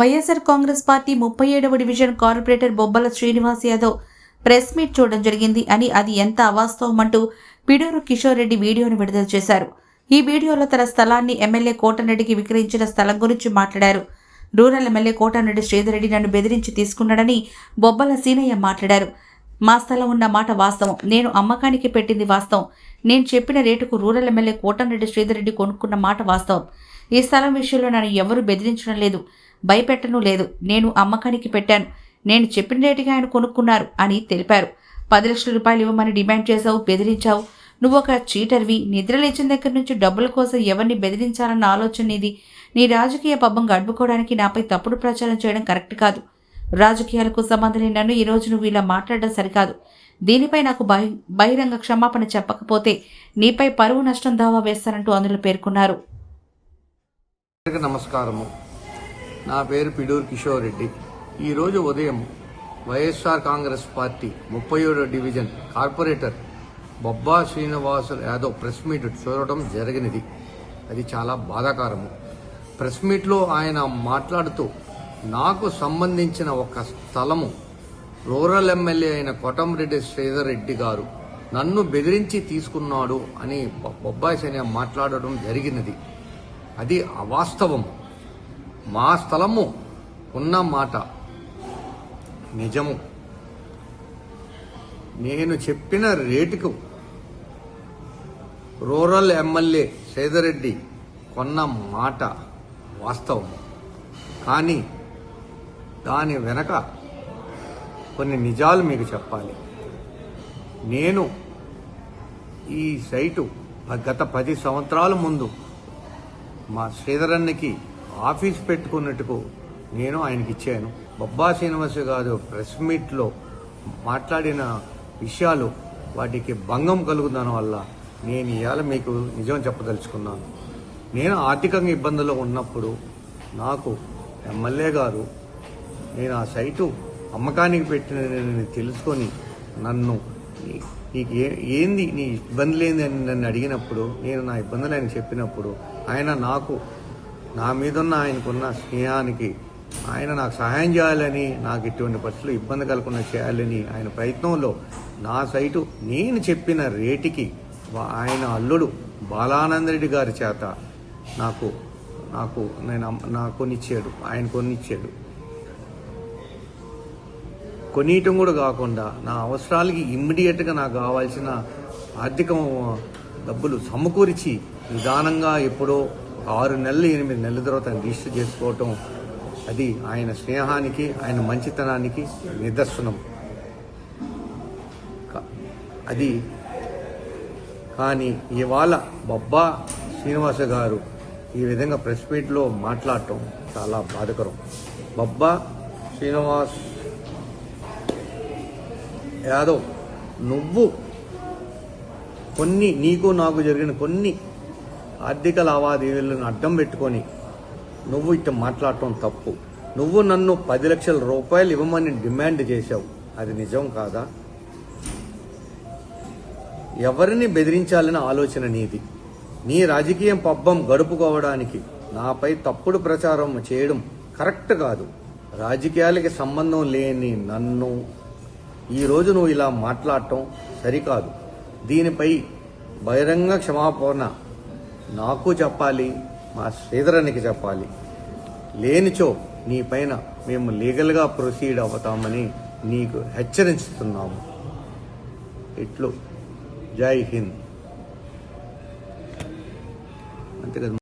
YSR Congress party ముప్పై ఏడవ division corporator బొబ్బల Srinivas Yadav press meet చూడడం జరిగింది అని అది ఎంత అవాస్తవం అంటూ పిడూరు కిషోర్ రెడ్డి వీడియోను విడుదల చేశారు. ఈ వీడియోలో తన స్థలాన్ని ఎమ్మెల్యే కోటరెడ్డికి విక్రయించిన స్థలం గురించి మాట్లాడారు. రూరల్ ఎమ్మెల్యే కోటరెడ్డి శ్రీధర్ రెడ్డి నన్ను బెదిరించి తీసుకున్నాడని బొబ్బల సీనయ్య మాట్లాడారు. మా స్థలం ఉన్న మాట వాస్తవం. నేను అమ్మకానికి పెట్టింది వాస్తవం. నేను చెప్పిన రేటుకు రూరల్ ఎమ్మెల్యే కోటంరెడ్డి శ్రీధర్ రెడ్డి కొనుక్కున్న మాట వాస్తవం. ఈ స్థలం విషయంలో నన్ను ఎవరు బెదిరించడం లేదు. భయపెట్టను లేదు. నేను అమ్మకానికి పెట్టాను. నేను చెప్పిన రేటుకి ఆయన కొనుక్కున్నారు అని తెలిపారు. పది లక్షల రూపాయలు ఇవ్వమని డిమాండ్ చేశావు బెదిరించావు. నువ్వు ఒక చీటర్వి. నిద్ర లేచిన దగ్గర నుంచి డబ్బుల కోసం ఎవరిని బెదిరించాలన్న ఆలోచన ఇది నీ రాజకీయ పబ్బం గడుపుకోవడానికి నాపై తప్పుడు ప్రచారం చేయడం కరెక్ట్ కాదు. రాజకీయాలకు సంబంధం లేని నన్ను ఈరోజు నువ్వు ఇలా మాట్లాడడం సరికాదు. దీనిపై నాకు బహి బహిరంగ క్షమాపణ చెప్పకపోతే నీపై పరువు నష్టం దావా వేస్తానంటూ అందులో పేర్కొన్నారు. నమస్కారము. నా పేరు పిడూరు కిషోర్ రెడ్డి. ఈరోజు ఉదయం వైఎస్ఆర్ కాంగ్రెస్ పార్టీ ముప్పై ఏడో division corporator Bobba Srinivas Yadav press meet చూడటం జరిగినది. అది చాలా బాధాకరము. ప్రెస్ మీట్లో ఆయన మాట్లాడుతూ నాకు సంబంధించిన ఒక స్థలము. రూరల్ ఎమ్మెల్యే అయిన కోటంరెడ్డి శ్రీధర్ రెడ్డి గారు నన్ను బెదిరించి తీసుకున్నాడు అని బొబ్బాయి సైన్య మాట్లాడడం జరిగినది. అది అవాస్తవం. మా స్థలము ఉన్న మాట నిజము. నేను చెప్పిన రేటుకు రూరల్ ఎమ్మెల్యే సేదరెడ్డి కొన్న మాట వాస్తవం. కానీ దాని వెనక కొన్ని నిజాలు మీకు చెప్పాలి. నేను ఈ సైటు గత పది సంవత్సరాల ముందు మా శ్రీధరన్నకి ఆఫీస్ పెట్టుకున్నట్టుకు నేను ఆయనకి ఇచ్చాను. బొబ్బా శ్రీనివాస గారు ప్రెస్ మీట్లో మాట్లాడిన విషయాలు వాటికి భంగం కలుగుదాని వల్ల నేను ఇవాళ మీకు నిజం చెప్పదలుచుకున్నాను. నేను ఆర్థికంగా ఇబ్బందుల్లో ఉన్నప్పుడు నాకు ఎమ్మెల్యే గారు నేను ఆ సైటు అమ్మకానికి పెట్టిన తెలుసుకొని నన్ను "నీ- నీకు ఏ ఏంది నీ ఇబ్బంది లేని అని నన్ను అడిగినప్పుడు నేను నా ఇబ్బందులు ఆయన చెప్పినప్పుడు ఆయన నాకు నా మీదున్న ఆయనకున్న స్నేహానికి ఆయన నాకు సహాయం చేయాలని నాకు ఇటువంటి పరిస్థితులు ఇబ్బంది కలగకుండా చేయాలని ఆయన ప్రయత్నంలో నా సైటు నేను చెప్పిన రేటుకి వా- ఆయన అల్లుడు బాలానంద రెడ్డి గారి చేత నాకు నాకు నేను అమ్మ- నాకు కొనిచ్చాడు ఆయన కొనిచ్చాడు. కొనియటం కూడా కాకుండా నా అవసరాలకి ఇమ్మీడియట్గా నాకు కావాల్సిన ఆర్థిక డబ్బులు సమకూర్చి నిదానంగా ఎప్పుడో ఆరు నెలలు ఎనిమిది నెలల తర్వాత రిజిస్టర్ చేసుకోవటం అది ఆయన స్నేహానికి ఆయన మంచితనానికి నిదర్శనం. అది కానీ ఇవాళ బొబ్బా శ్రీనివాస గారు ఈ విధంగా ప్రెస్ మీట్లో మాట్లాడటం చాలా బాధకరం. బొబ్బా శ్రీనివాస్ యాదవ్ నువ్వు కొన్ని నీకు నాకు జరిగిన కొన్ని ఆర్థిక లావాదేవీలను అడ్డం పెట్టుకొని నువ్వు ఇట్ట మాట్లాడటం తప్పు. నువ్వు నన్ను పది లక్షల రూపాయలు ఇవ్వమని డిమాండ్ చేశావు. అది నిజం కాదా? ఎవరిని బెదిరించాలనే ఆలోచన నీది. నీ రాజకీయం పబ్బం గడుపుకోవడానికి నాపై తప్పుడు ప్రచారం చేయడం కరెక్ట్ కాదు. రాజకీయాలకి సంబంధం లేని నన్ను ఈరోజు నువ్వు ఇలా మాట్లాడటం సరికాదు. దీనిపై బహిరంగ క్షమాపణ నాకు చెప్పాలి మా శ్రీధరానికి చెప్పాలి. లేనిచో నీ పైన మేము లీగల్గా ప్రొసీడ్ అవుతామని నీకు హెచ్చరిస్తున్నాము. ఇట్లు. జై హింద్. అంతే కదా